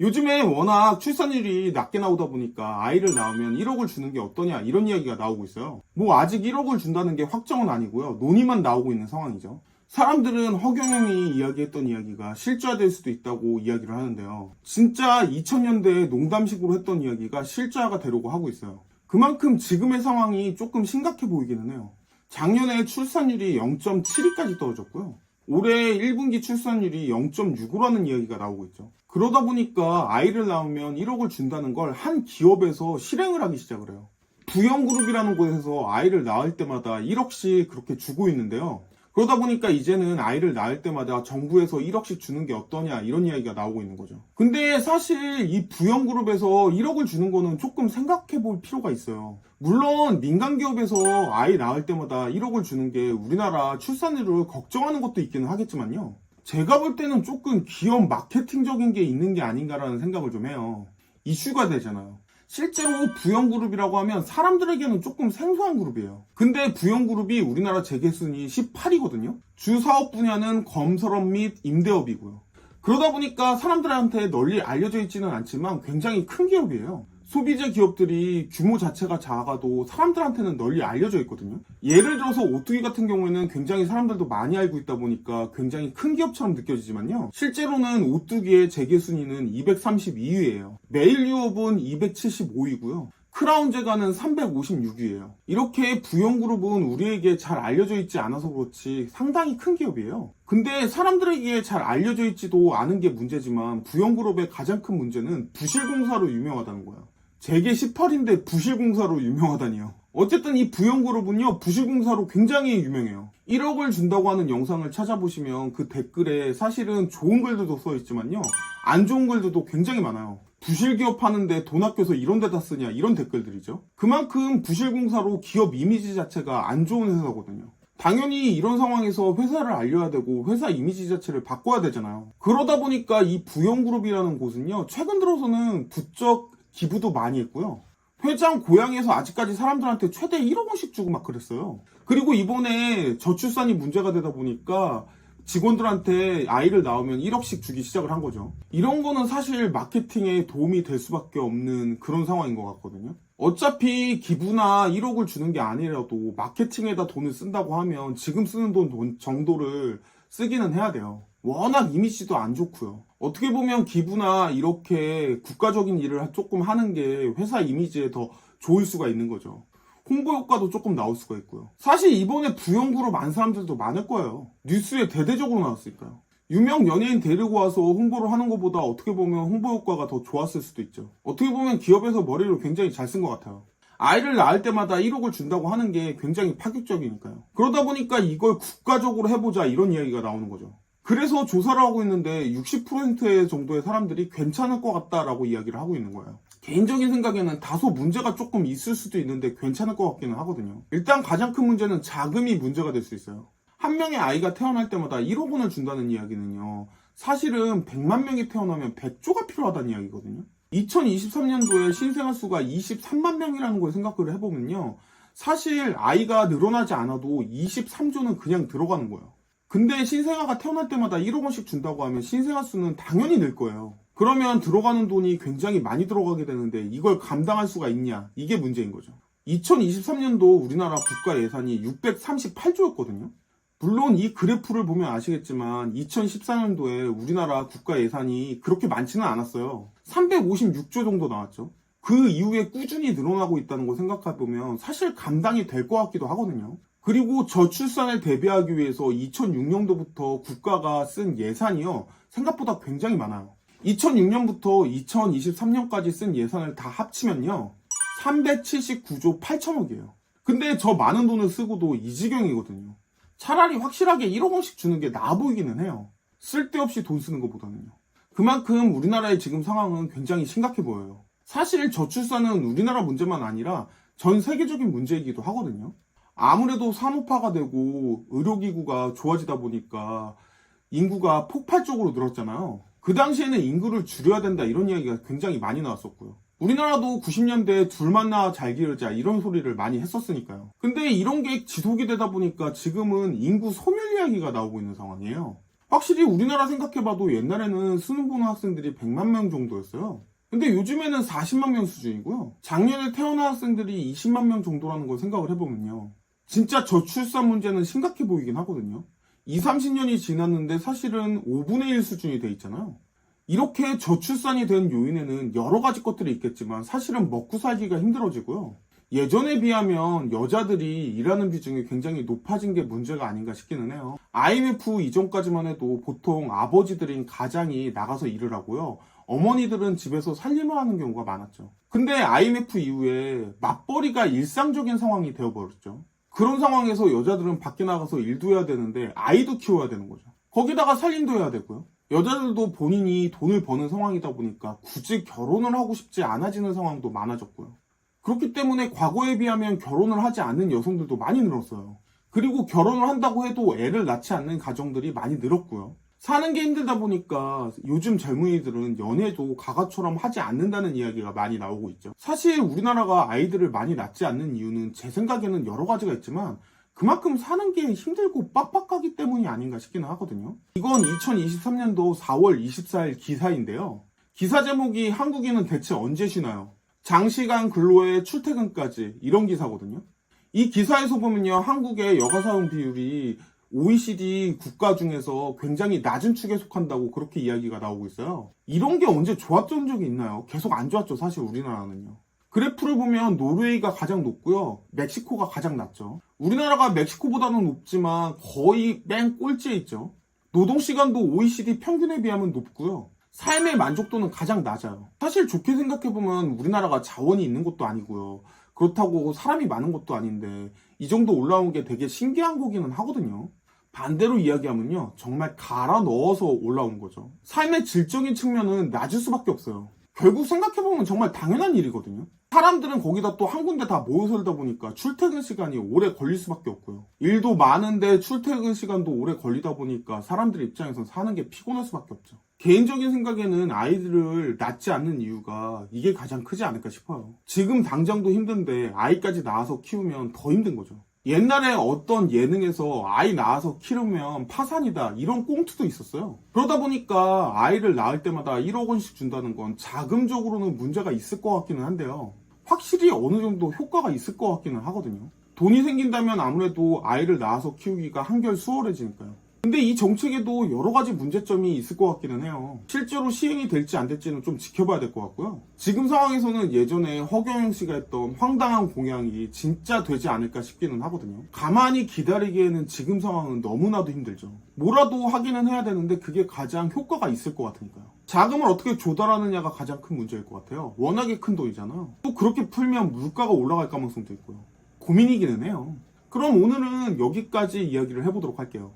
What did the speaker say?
요즘에 워낙 출산율이 낮게 나오다 보니까 아이를 낳으면 1억을 주는 게 어떠냐 이런 이야기가 나오고 있어요. 뭐 아직 1억을 준다는 게 확정은 아니고요. 논의만 나오고 있는 상황이죠. 사람들은 허경영이 이야기했던 이야기가 실제화될 수도 있다고 이야기를 하는데요. 진짜 2000년대에 농담식으로 했던 이야기가 실제화가 되려고 하고 있어요. 그만큼 지금의 상황이 조금 심각해 보이기는 해요. 작년에 출산율이 0.72까지 떨어졌고요. 올해 1분기 출산율이 0.65라는 이야기가 나오고 있죠. 그러다 보니까 아이를 낳으면 1억을 준다는 걸 한 기업에서 실행을 하기 시작을 해요. 부영그룹이라는 곳에서 아이를 낳을 때마다 1억씩 그렇게 주고 있는데요. 그러다 보니까 이제는 아이를 낳을 때마다 정부에서 1억씩 주는 게 어떠냐 이런 이야기가 나오고 있는 거죠. 근데 사실 이 부영그룹에서 1억을 주는 거는 조금 생각해 볼 필요가 있어요. 물론 민간 기업에서 아이 낳을 때마다 1억을 주는 게 우리나라 출산율을 걱정하는 것도 있기는 하겠지만요. 제가 볼 때는 조금 기업 마케팅적인 게 있는 게 아닌가라는 생각을 좀 해요. 이슈가 되잖아요. 실제로 부영그룹이라고 하면 사람들에게는 조금 생소한 그룹이에요. 근데 부영그룹이 우리나라 재계순위 18위거든요. 주 사업 분야는 검설업 및 임대업이고요. 그러다 보니까 사람들한테 널리 알려져 있지는 않지만 굉장히 큰 기업이에요. 소비재 기업들이 규모 자체가 작아도 사람들한테는 널리 알려져 있거든요. 예를 들어서 오뚜기 같은 경우에는 굉장히 사람들도 많이 알고 있다 보니까 굉장히 큰 기업처럼 느껴지지만요. 실제로는 오뚜기의 재계 순위는 232위예요. 메일 유업은 275위고요. 크라운 제가는 356위예요. 이렇게 부영그룹은 우리에게 잘 알려져 있지 않아서 그렇지 상당히 큰 기업이에요. 근데 사람들에게 잘 알려져 있지도 않은 게 문제지만 부영그룹의 가장 큰 문제는 부실공사로 유명하다는 거예요. 재계 18인데 부실공사로 유명하다니요. 어쨌든 이 부영그룹은요, 부실공사로 굉장히 유명해요. 1억을 준다고 하는 영상을 찾아보시면 그 댓글에 사실은 좋은 글들도 써있지만요, 안 좋은 글들도 굉장히 많아요. 부실기업 하는데 돈 아껴서 이런 데다 쓰냐, 이런 댓글들이죠. 그만큼 부실공사로 기업 이미지 자체가 안 좋은 회사거든요. 당연히 이런 상황에서 회사를 알려야 되고 회사 이미지 자체를 바꿔야 되잖아요. 그러다 보니까 이 부영그룹이라는 곳은요, 최근 들어서는 부쩍 기부도 많이 했고요. 회장 고향에서 아직까지 사람들한테 최대 1억 원씩 주고 막 그랬어요. 그리고 이번에 저출산이 문제가 되다 보니까 직원들한테 아이를 낳으면 1억씩 주기 시작을 한 거죠. 이런 거는 사실 마케팅에 도움이 될 수밖에 없는 그런 상황인 것 같거든요. 어차피 기부나 1억을 주는 게 아니라도 마케팅에다 돈을 쓴다고 하면 지금 쓰는 돈, 돈 정도를 쓰기는 해야 돼요. 워낙 이미지도 안 좋고요. 어떻게 보면 기부나 이렇게 국가적인 일을 조금 하는 게 회사 이미지에 더 좋을 수가 있는 거죠. 홍보 효과도 조금 나올 수가 있고요. 사실 이번에 부영그룹 안 사람들도 많을 거예요. 뉴스에 대대적으로 나왔으니까요. 유명 연예인 데리고 와서 홍보를 하는 것보다 어떻게 보면 홍보 효과가 더 좋았을 수도 있죠. 어떻게 보면 기업에서 머리를 굉장히 잘 쓴 것 같아요. 아이를 낳을 때마다 1억을 준다고 하는 게 굉장히 파격적이니까요. 그러다 보니까 이걸 국가적으로 해보자 이런 이야기가 나오는 거죠. 그래서 조사를 하고 있는데 60% 정도의 사람들이 괜찮을 것 같다라고 이야기를 하고 있는 거예요. 개인적인 생각에는 다소 문제가 조금 있을 수도 있는데 괜찮을 것 같기는 하거든요. 일단 가장 큰 문제는 자금이 문제가 될 수 있어요. 한 명의 아이가 태어날 때마다 1억 원을 준다는 이야기는요. 사실은 100만 명이 태어나면 100조가 필요하다는 이야기거든요. 2023년도에 신생아 수가 23만 명이라는 걸 생각을 해보면요. 사실 아이가 늘어나지 않아도 23조는 그냥 들어가는 거예요. 근데 신생아가 태어날 때마다 1억 원씩 준다고 하면 신생아 수는 당연히 늘 거예요. 그러면 들어가는 돈이 굉장히 많이 들어가게 되는데 이걸 감당할 수가 있냐? 이게 문제인 거죠. 2023년도 우리나라 국가 예산이 638조였거든요. 물론 이 그래프를 보면 아시겠지만 2014년도에 우리나라 국가 예산이 그렇게 많지는 않았어요. 356조 정도 나왔죠. 그 이후에 꾸준히 늘어나고 있다는 걸 생각해보면 사실 감당이 될 것 같기도 하거든요. 그리고 저출산을 대비하기 위해서 2006년도부터 국가가 쓴 예산이요. 생각보다 굉장히 많아요. 2006년부터 2023년까지 쓴 예산을 다 합치면요. 379조 8천억이에요. 근데 저 많은 돈을 쓰고도 이 지경이거든요. 차라리 확실하게 1억 원씩 주는 게 나아 보이기는 해요. 쓸데없이 돈 쓰는 것보다는요. 그만큼 우리나라의 지금 상황은 굉장히 심각해 보여요. 사실 저출산은 우리나라 문제만 아니라 전 세계적인 문제이기도 하거든요. 아무래도 산업화가 되고 의료기구가 좋아지다 보니까 인구가 폭발적으로 늘었잖아요. 그 당시에는 인구를 줄여야 된다 이런 이야기가 굉장히 많이 나왔었고요. 우리나라도 90년대에 둘만 낳아 잘 기르자 이런 소리를 많이 했었으니까요. 근데 이런 게 지속이 되다 보니까 지금은 인구 소멸 이야기가 나오고 있는 상황이에요. 확실히 우리나라 생각해봐도 옛날에는 수능 보는 학생들이 100만 명 정도였어요. 근데 요즘에는 40만 명 수준이고요. 작년에 태어난 학생들이 20만 명 정도라는 걸 생각을 해보면요. 진짜 저출산 문제는 심각해 보이긴 하거든요. 2, 30년이 지났는데 사실은 5분의 1 수준이 돼 있잖아요. 이렇게 저출산이 된 요인에는 여러 가지 것들이 있겠지만 사실은 먹고 살기가 힘들어지고요. 예전에 비하면 여자들이 일하는 비중이 굉장히 높아진 게 문제가 아닌가 싶기는 해요. IMF 이전까지만 해도 보통 아버지들인 가장이 나가서 일을 하고요. 어머니들은 집에서 살림을 하는 경우가 많았죠. 근데 IMF 이후에 맞벌이가 일상적인 상황이 되어버렸죠. 그런 상황에서 여자들은 밖에 나가서 일도 해야 되는데 아이도 키워야 되는 거죠. 거기다가 살림도 해야 되고요. 여자들도 본인이 돈을 버는 상황이다 보니까 굳이 결혼을 하고 싶지 않아지는 상황도 많아졌고요. 그렇기 때문에 과거에 비하면 결혼을 하지 않는 여성들도 많이 늘었어요. 그리고 결혼을 한다고 해도 애를 낳지 않는 가정들이 많이 늘었고요. 사는 게 힘들다 보니까 요즘 젊은이들은 연애도 가가처럼 하지 않는다는 이야기가 많이 나오고 있죠. 사실 우리나라가 아이들을 많이 낳지 않는 이유는 제 생각에는 여러 가지가 있지만 그만큼 사는 게 힘들고 빡빡하기 때문이 아닌가 싶기는 하거든요. 이건 2023년도 4월 24일 기사인데요. 기사 제목이 한국인은 대체 언제 쉬나요? 장시간 근로의 출퇴근까지 이런 기사거든요. 이 기사에서 보면요. 한국의 여가 사용 비율이 OECD 국가 중에서 굉장히 낮은 축에 속한다고 그렇게 이야기가 나오고 있어요. 이런 게 언제 좋았던 적이 있나요? 계속 안 좋았죠. 사실 우리나라는요. 그래프를 보면 노르웨이가 가장 높고요. 멕시코가 가장 낮죠. 우리나라가 멕시코보다는 높지만 거의 맨 꼴찌에 있죠. 노동시간도 OECD 평균에 비하면 높고요. 삶의 만족도는 가장 낮아요. 사실 좋게 생각해보면 우리나라가 자원이 있는 것도 아니고요. 그렇다고 사람이 많은 것도 아닌데 이 정도 올라온 게 되게 신기한 거기는 하거든요. 반대로 이야기하면요. 정말 갈아 넣어서 올라온 거죠. 삶의 질적인 측면은 낮을 수밖에 없어요. 결국 생각해보면 정말 당연한 일이거든요. 사람들은 거기다 또 한 군데 다 모여 살다 보니까 출퇴근 시간이 오래 걸릴 수밖에 없고요. 일도 많은데 출퇴근 시간도 오래 걸리다 보니까 사람들 입장에선 사는 게 피곤할 수밖에 없죠. 개인적인 생각에는 아이들을 낳지 않는 이유가 이게 가장 크지 않을까 싶어요. 지금 당장도 힘든데 아이까지 낳아서 키우면 더 힘든 거죠. 옛날에 어떤 예능에서 아이 낳아서 키우면 파산이다 이런 꽁트도 있었어요. 그러다 보니까 아이를 낳을 때마다 1억 원씩 준다는 건 자금적으로는 문제가 있을 것 같기는 한데요. 확실히 어느 정도 효과가 있을 것 같기는 하거든요. 돈이 생긴다면 아무래도 아이를 낳아서 키우기가 한결 수월해지니까요. 근데 이 정책에도 여러 가지 문제점이 있을 것 같기는 해요. 실제로 시행이 될지 안 될지는 좀 지켜봐야 될 것 같고요. 지금 상황에서는 예전에 허경영 씨가 했던 황당한 공약이 진짜 되지 않을까 싶기는 하거든요. 가만히 기다리기에는 지금 상황은 너무나도 힘들죠. 뭐라도 하기는 해야 되는데 그게 가장 효과가 있을 것 같으니까요. 자금을 어떻게 조달하느냐가 가장 큰 문제일 것 같아요. 워낙에 큰 돈이잖아요. 또 그렇게 풀면 물가가 올라갈 가능성도 있고요. 고민이기는 해요. 그럼 오늘은 여기까지 이야기를 해보도록 할게요.